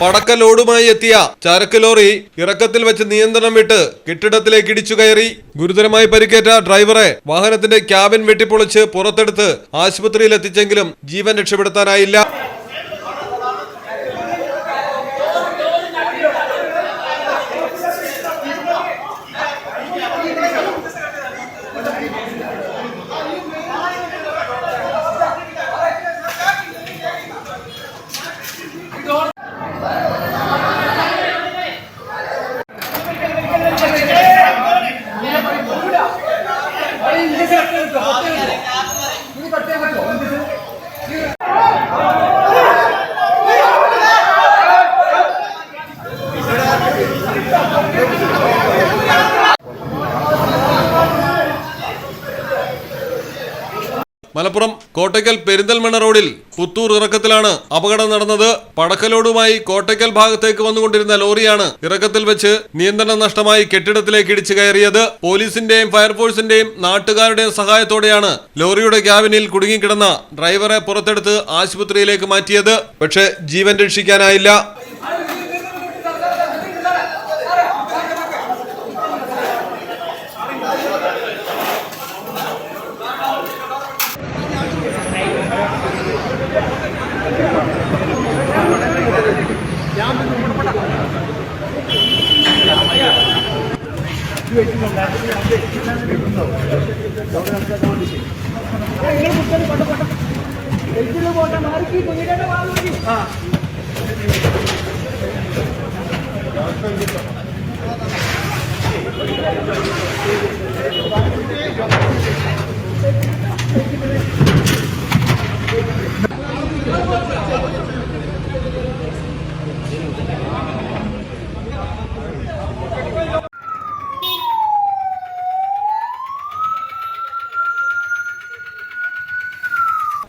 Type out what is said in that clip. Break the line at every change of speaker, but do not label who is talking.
പടക്ക ലോഡുമായി എത്തിയ ചരക്ക് ലോറി ഇറക്കത്തിൽ വെച്ച് നിയന്ത്രണം വിട്ട് കെട്ടിടത്തിലേക്ക് ഇടിച്ചു കയറി. ഗുരുതരമായി പരിക്കേറ്റ ഡ്രൈവറെ വാഹനത്തിന്റെ ക്യാബിൻ വെട്ടിപ്പൊളിച്ച് പുറത്തെടുത്ത് ആശുപത്രിയിൽ എത്തിച്ചെങ്കിലും ജീവൻ രക്ഷപ്പെടുത്താനായില്ല. です。മലപ്പുറം കോട്ടയ്ക്കൽ പെരിന്തൽമണ്ണ റോഡിൽ പുത്തൂർ ഇറക്കത്തിലാണ് അപകടം നടന്നത്. പടക്കലോടുമായി കോട്ടയ്ക്കൽ ഭാഗത്തേക്ക് വന്നുകൊണ്ടിരുന്ന ലോറിയാണ് ഇറക്കത്തിൽ വെച്ച് നിയന്ത്രണം നഷ്ടമായി കെട്ടിടത്തിലേക്ക് ഇടിച്ചു കയറിയത്. പോലീസിന്റെയും ഫയർഫോഴ്സിന്റെയും നാട്ടുകാരുടെയും സഹായത്തോടെയാണ് ലോറിയുടെ ക്യാബിനിൽ കുടുങ്ങിക്കിടന്ന ഡ്രൈവറെ പുറത്തെടുത്ത് ആശുപത്രിയിലേക്ക് മാറ്റിയത്. പക്ഷേ ജീവൻ രക്ഷിക്കാനായില്ല. പോട്ടെ മാറിക്ക് വീടേണ്ട വാങ്ങി ആ Thank you.